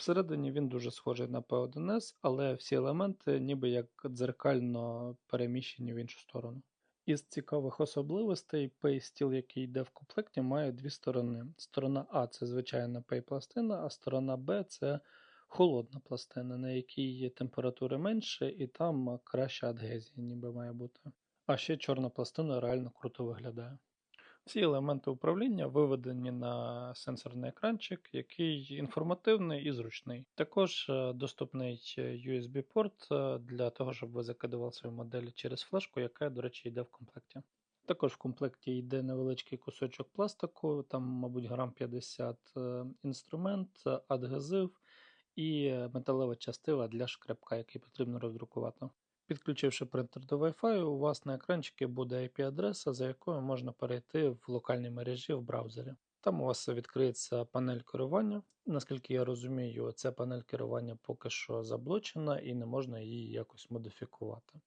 Всередині він дуже схожий на P1S, але всі елементи ніби як дзеркально переміщені в іншу сторону. Із цікавих особливостей PaySteel, який йде в комплекті, має дві сторони. Сторона А це звичайна Pay-пластина, а сторона Б це холодна пластина, на якій температури менше і там краща адгезія ніби має бути. А ще чорна пластина реально круто виглядає. Всі елементи управління виведені на сенсорний екранчик, який інформативний і зручний. Також е, доступний USB-порт е, для того, щоб ви закидували свої моделі через флешку, яка, до речі, йде в комплекті. Також в комплекті йде невеличкий кусочок пластику, там, мабуть, грам 50 е, інструмент, адгезив і металева частина для шкребка, який потрібно роздрукувати. Підключивши принтер до Wi-Fi, у вас на екранчикі буде IP-адреса, за якою можна перейти в локальній мережі в браузері. Там у вас відкриється панель керування. Наскільки я розумію, ця панель керування поки що заблочена і не можна її якось модифікувати.